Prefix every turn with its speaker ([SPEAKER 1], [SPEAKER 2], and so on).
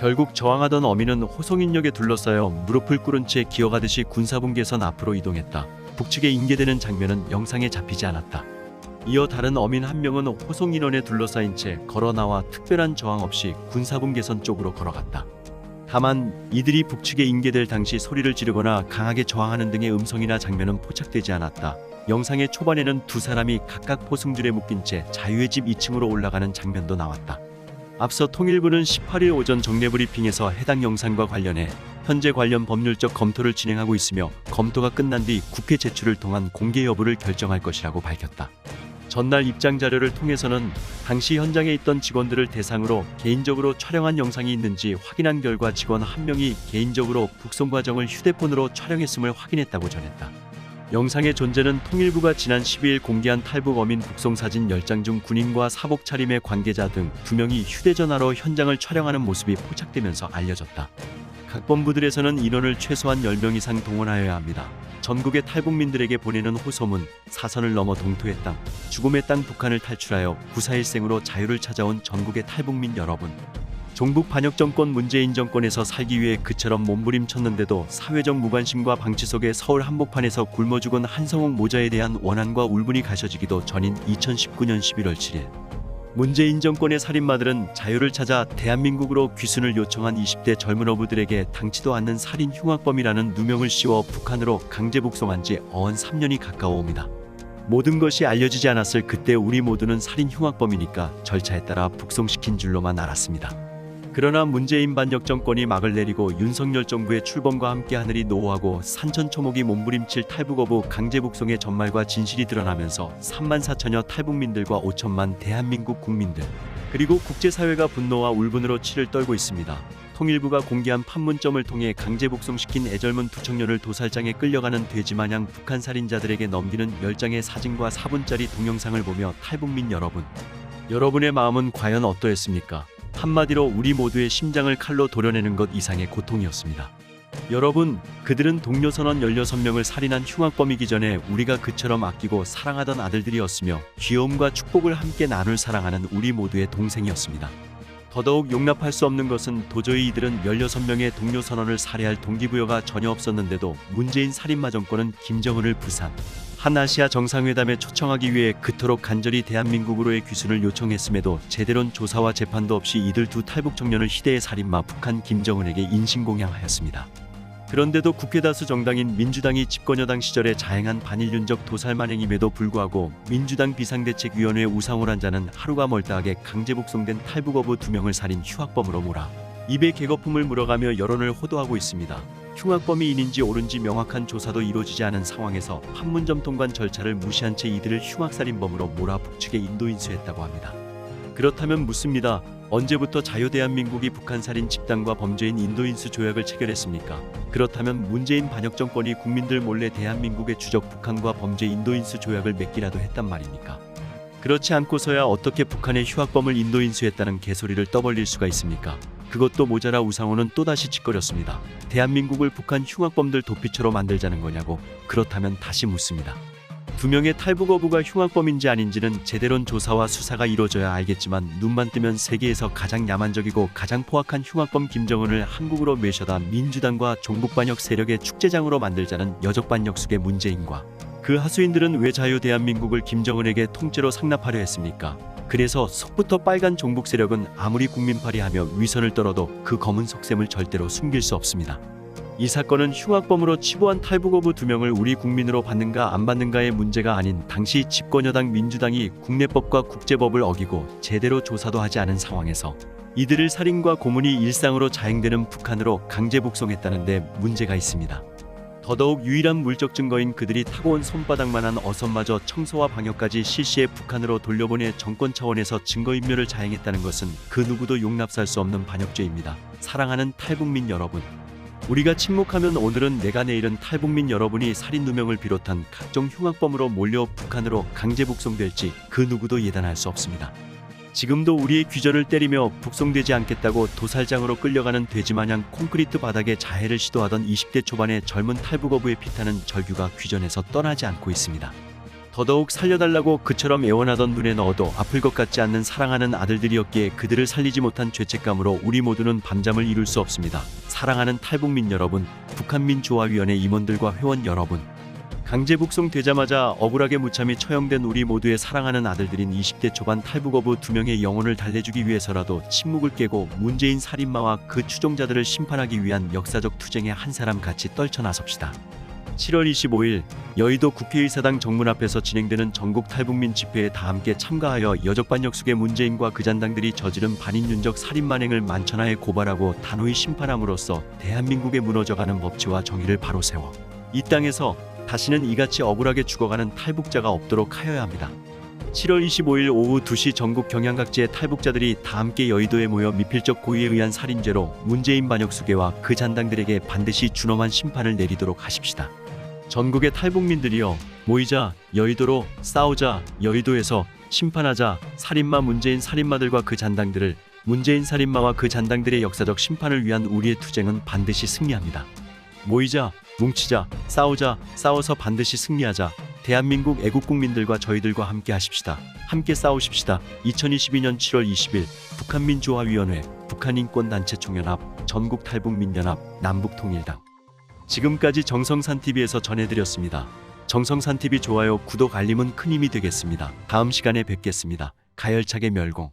[SPEAKER 1] 결국 저항하던 어민은 호송인역에 둘러싸여 무릎을 꿇은 채 기어가듯이 군사분 개선 앞으로 이동했다. 북측에 인계되는 장면은 영상에 잡히지 않았다. 이어 다른 어민 한 명은 호송 인원에 둘러싸인 채 걸어 나와 특별한 저항 없이 군사분 개선 쪽으로 걸어갔다. 다만 이들이 북측에 인계될 당시 소리를 지르거나 강하게 저항하는 등의 음성이나 장면은 포착되지 않았다. 영상의 초반에는 두 사람이 각각 포승줄에 묶인 채 자유의 집 2층으로 올라가는 장면도 나왔다. 앞서 통일부는 18일 오전 정례 브리핑에서 해당 영상과 관련해 현재 관련 법률적 검토를 진행하고 있으며 검토가 끝난 뒤 국회 제출을 통한 공개 여부를 결정할 것이라고 밝혔다. 전날 입장 자료를 통해서는 당시 현장에 있던 직원들을 대상으로 개인적으로 촬영한 영상이 있는지 확인한 결과 직원 한 명이 개인적으로 북송 과정을 휴대폰으로 촬영했음을 확인했다고 전했다. 영상의 존재는 통일부가 지난 12일 공개한 탈북 어민 북송 사진 10장 중 군인과 사복 차림의 관계자 등 두 명이 휴대전화로 현장을 촬영하는 모습이 포착되면서 알려졌다. 각 본부들에서는 인원을 최소한 10명 이상 동원하여야 합니다. 전국의 탈북민들에게 보내는 호소문, 사선을 넘어 동토의 땅, 죽음의 땅 북한을 탈출하여 구사일생으로 자유를 찾아온 전국의 탈북민 여러분. 종북 반역 정권 문재인 정권에서 살기 위해 그처럼 몸부림쳤는데도 사회적 무관심과 방치 속에 서울 한복판에서 굶어 죽은 한성욱 모자에 대한 원한과 울분이 가셔지기도 전인 2019년 11월 7일. 문재인 정권의 살인마들은 자유를 찾아 대한민국으로 귀순을 요청한 20대 젊은 어부들에게 당치도 않는 살인 흉악범이라는 누명을 씌워 북한으로 강제 북송한 지 어언 3년이 가까워옵니다. 모든 것이 알려지지 않았을 그때 우리 모두는 살인 흉악범이니까 절차에 따라 북송시킨 줄로만 알았습니다. 그러나 문재인 반역 정권이 막을 내리고 윤석열 정부의 출범과 함께 하늘이 노후하고 산천초목이 몸부림칠 탈북어부 강제 북송의 전말과 진실이 드러나면서 3만 4천여 탈북민들과 5천만 대한민국 국민들 그리고 국제사회가 분노와 울분으로 치를 떨고 있습니다. 통일부가 공개한 판문점을 통해 강제 북송시킨 애절문 두 청년을 도살장에 끌려가는 돼지마냥 북한 살인자들에게 넘기는 10장의 사진과 4분짜리 동영상을 보며 탈북민 여러분 여러분의 마음은 과연 어떠했습니까? 한마디로 우리 모두의 심장을 칼로 도려내는 것 이상의 고통이었습니다. 여러분, 그들은 동료 선원 16명을 살인한 흉악범이기 전에 우리가 그처럼 아끼고 사랑하던 아들들이었으며 귀여움과 축복을 함께 나눌 사랑하는 우리 모두의 동생이었습니다. 더더욱 용납할 수 없는 것은 도저히 이들은 16명의 동료 선원을 살해할 동기부여가 전혀 없었는데도 문재인 살인마 정권은 김정은을 부산, 한 아시아 정상회담에 초청하기 위해 그토록 간절히 대한민국으로의 귀순을 요청했음에도 제대로는 조사와 재판도 없이 이들 두 탈북 청년을 희대의 살인마 북한 김정은에게 인신공양하였습니다. 그런데도 국회 다수 정당인 민주당이 집권여당 시절에 자행한 반일륜적 도살 만행임에도 불구하고 민주당 비상대책위원회 우상호 란자는 하루가 멀다하게 강제 북송된 탈북어부 두 명을 살인 흉악범으로 몰아 입에 개거품을 물어가며 여론을 호도하고 있습니다. 흉악범이 인인지 옳은지 명확한 조사도 이루어지지 않은 상황에서 판문점 통관 절차를 무시한 채 이들을 흉악살인범으로 몰아 북측에 인도 인수했다고 합니다. 그렇다면 묻습니다. 언제부터 자유대한민국이 북한 살인 집단과 범죄인 인도인수 조약을 체결했습니까? 그렇다면 문재인 반역 정권이 국민들 몰래 대한민국의 주적 북한과 범죄 인도인수 조약을 맺기라도 했단 말입니까? 그렇지 않고서야 어떻게 북한의 휴학범을 인도인수했다는 개소리를 떠벌릴 수가 있습니까? 그것도 모자라 우상호는 또다시 짓거렸습니다. 대한민국을 북한 흉악범들 도피처로 만들자는 거냐고 그렇다면 다시 묻습니다. 두 명의 탈북 어부가 흉악범인지 아닌지는 제대로는 조사와 수사가 이루어져야 알겠지만 눈만 뜨면 세계에서 가장 야만적이고 가장 포악한 흉악범 김정은을 한국으로 매셔다 민주당과 종북반역 세력의 축제장으로 만들자는 여적반역숙의 문재인과 그 하수인들은 왜 자유 대한민국을 김정은에게 통째로 상납하려 했습니까? 그래서 속부터 빨간 종북 세력은 아무리 국민파리하며 위선을 떨어도 그 검은 속셈을 절대로 숨길 수 없습니다. 이 사건은 흉악범으로 치부한 탈북어부 두 명을 우리 국민으로 받는가 안 받는가의 문제가 아닌 당시 집권여당 민주당이 국내법과 국제법을 어기고 제대로 조사도 하지 않은 상황에서 이들을 살인과 고문이 일상으로 자행되는 북한으로 강제 북송했다는데 문제가 있습니다. 더더욱 유일한 물적 증거인 그들이 타고 온 손바닥만한 어선마저 청소와 방역까지 실시해 북한으로 돌려보내 정권 차원에서 증거인멸을 자행했다는 것은 그 누구도 용납할 수 없는 반역죄입니다. 사랑하는 탈북민 여러분. 우리가 침묵하면 오늘은 내가 내일은 탈북민 여러분이 살인 누명을 비롯한 각종 흉악범으로 몰려 북한으로 강제 북송될지 그 누구도 예단할 수 없습니다. 지금도 우리의 귀절을 때리며 북송되지 않겠다고 도살장으로 끌려가는 돼지마냥 콘크리트 바닥에 자해를 시도하던 20대 초반의 젊은 탈북어부의 피타는 절규가 귀전에서 떠나지 않고 있습니다. 더더욱 살려달라고 그처럼 애원하던 눈에 넣어도 아플 것 같지 않는 사랑하는 아들들이었기에 그들을 살리지 못한 죄책감으로 우리 모두는 밤잠을 이룰 수 없습니다. 사랑하는 탈북민 여러분, 북한민조화위원회 임원들과 회원 여러분, 강제 북송되자마자 억울하게 무참히 처형된 우리 모두의 사랑하는 아들들인 20대 초반 탈북어부 두 명의 영혼을 달래주기 위해서라도 침묵을 깨고 문재인 살인마와 그 추종자들을 심판하기 위한 역사적 투쟁에 한 사람 같이 떨쳐 나섭시다. 7월 25일 여의도 국회의사당 정문 앞에서 진행되는 전국 탈북민 집회에 다 함께 참가하여 여적반역숙의 문재인과 그 잔당들이 저지른 반인륜적 살인 만행을 만천하에 고발하고 단호히 심판함으로써 대한민국의 무너져가는 법치와 정의를 바로 세워 이 땅에서 다시는 이같이 억울하게 죽어가는 탈북자가 없도록 하여야 합니다. 7월 25일 오후 2시 전국 경양 각지의 탈북자들이 다 함께 여의도에 모여 미필적 고의에 의한 살인죄로 문재인 반역수계와 그 잔당들에게 반드시 준엄한 심판을 내리도록 하십시다. 전국의 탈북민들이여 모이자 여의도로 싸우자 여의도에서 심판하자 살인마 문재인 살인마들과 그 잔당들을 문재인 살인마와 그 잔당들의 역사적 심판을 위한 우리의 투쟁은 반드시 승리합니다. 모이자 뭉치자 싸우자 싸워서 반드시 승리하자 대한민국 애국 국민들과 저희들과 함께 하십시다. 함께 싸우십시다. 2022년 7월 20일 북한민주화위원회 북한인권단체총연합 전국탈북민연합 남북통일당 지금까지 정성산TV에서 전해드렸습니다. 정성산TV 좋아요 구독 알림은 큰 힘이 되겠습니다. 다음 시간에 뵙겠습니다. 가열차게 멸공